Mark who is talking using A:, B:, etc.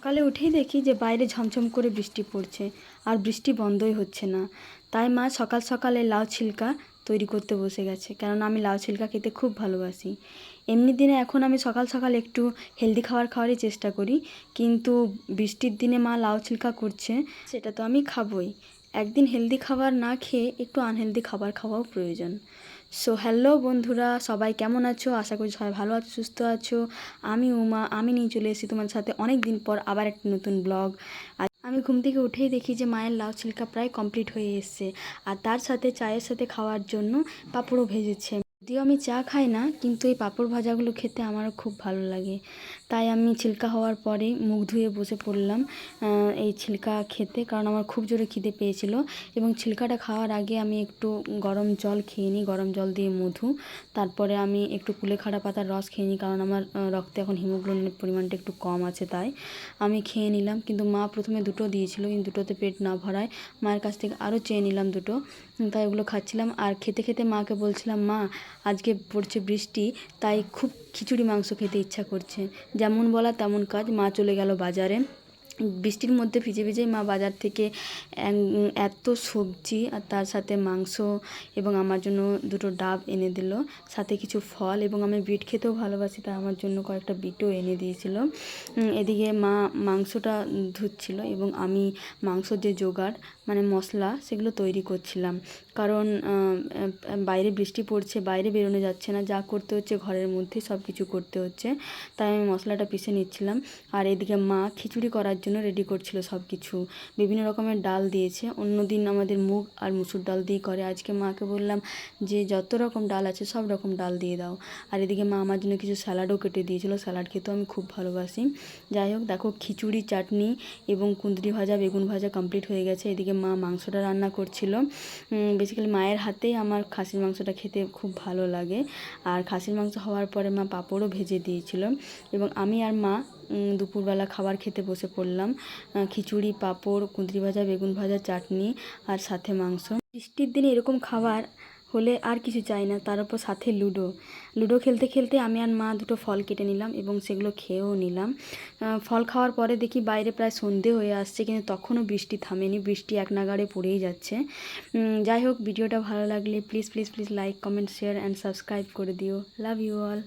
A: সকালে উঠেই দেখি যে বাইরে ঝমঝম করে বৃষ্টি পড়ছে আর বৃষ্টি বন্ধই হচ্ছে না। তাই মা সকাল সকালে লাউ ছিলকা তৈরি করতে বসে গেছে, কেননা আমি লাউ ছিলকা খেতে খুব ভালোবাসি। এমনি দিনে এখন আমি সকাল সকাল একটু হেলদি খাবার খাওয়ারই চেষ্টা করি, কিন্তু বৃষ্টির দিনে মা লাউ ছিলকা করছে সেটা তো আমি খাবই। একদিন হেলদি খাবার না খেয়ে একটু আনহেলদি খাবার খাওয়াও প্রয়োজন। সো হ্যালো বন্ধুরা, সবাই কেমন আছো? আশা করি সবাই ভালো আছো, সুস্থ আছো। আমি উমা, আমি নিয়ে চলে এসেছি তোমার সাথে অনেক দিন পর আবার একটা নতুন ব্লগ আমি ঘুম থেকে উঠেই দেখি যে মায়ের লাউ ছিলকা প্রায় কমপ্লিট হয়ে এসছে। আর তার সাথে চায়ের সাথে খাওয়ার জন্য পাঁপড়ও ভেজেছে। যদিও আমি চা খাই না, কিন্তু এই পাঁপড় ভাজাগুলো খেতে আমার খুব ভালো লাগে। তাই আমি ছিলকা হওয়ার পরে মুখ ধুয়ে বসে পড়লাম এই ছিলকা খেতে, কারণ আমার খুব জোরে খিদে পেয়েছিল। এবং ছিলকাটা খাওয়ার আগে আমি একটু গরম জল খেয়ে নিই, গরম জল দিয়ে মধু। তারপরে আমি একটু কুলেখাড়া পাতার রস খেয়ে নিই, কারণ আমার রক্তে এখন হিমোগ্লোবিনের পরিমাণটা একটু কম আছে, তাই আমি খেয়ে নিলাম। কিন্তু মা প্রথমে দুটো দিয়েছিল, কিন্তু দুটোতে পেট না ভরায় মায়ের কাছ থেকে আরও চেয়ে নিলাম দুটো। তাই ওগুলো খাচ্ছিলাম। আর খেতে খেতে মাকে বলছিলাম, মা আজকে পড়ছে বৃষ্টি, তাই খুব খিচুড়ি মাংস খেতে ইচ্ছা করছে। যেমন বলা তেমন কাজ, মা চলে গেল বাজারে। বৃষ্টির মধ্যে ভিজে ভিজেই মা বাজার থেকে এত সবজি আর তার সাথে মাংস এবং আমার জন্য দুটো ডাব এনে দিল। সাথে কিছু ফল এবং আমি বিট খেতেও ভালোবাসি, তাই আমার জন্য কয়েকটা বিটও এনে দিয়েছিল। এদিকে মা মাংসটা ধুচ্ছিল এবং আমি মাংসর যে জোগাড় মানে মশলা সেগুলো তৈরি করছিলাম। কারণ বাইরে বৃষ্টি পড়ছে, বাইরে বেরোনো যাচ্ছে না, যা করতে হচ্ছে ঘরের মধ্যে সব কিছু করতে হচ্ছে। তাই আমি মশলাটা পিষে নিচ্ছিলাম। আর এদিকে মা খিচুড়ি করার জন্য রেডি করছিল সব কিছু বিভিন্ন রকমের ডাল দিয়েছে। অন্যদিন আমাদের মুগ আর মুসুর ডাল দিয়ে করে। আজকে মাকে বললাম যে, যত রকম ডাল আছে, সব রকম ডাল দিয়ে দাও। আর এদিকে মা আমার জন্য কিছু স্যালাডও কেটে দিয়েছিল। স্যালাড খেতেও আমি খুব ভালোবাসি। যাই হোক, দেখো খিচুড়ি, চাটনি এবং কুঁদরি ভাজা, বেগুন ভাজা কমপ্লিট হয়ে গেছে। এদিকে মা মাংসটা রান্না করছিল। বেসিক্যালি মায়ের হাতেই আমার খাসির মাংসটা খেতে খুব ভালো লাগে। আর খাসির মাংস হওয়ার পরে মা পাঁপড়ও ভেজে দিয়েছিল। এবং আমি আর মা দুপুরবেলা খাবার খেতে বসে পড়লাম। খিচুড়ি, পাঁপড়, কুঁদরি ভাজা, বেগুন ভাজা, চাটনি আর সাথে মাংস। বৃষ্টির দিনে এরকম খাবার হলে আর কিছু চাই না, তার উপর সাথে লুডো। লুডো খেলতে খেলতে আমি আর মা দুটো ফল কেটে নিলাম এবং সেগুলো খেয়েও নিলাম। ফল খাওয়ার পরে দেখি বাইরে প্রায় সন্ধে হয়ে আসছে কিন্তু তখনও বৃষ্টি থামেনি, বৃষ্টি এক নাগাড়ে পড়েই যাচ্ছে। যাই হোক, ভিডিওটা ভালো লাগলে please please please like comment share and subscribe করে দিও। Love you all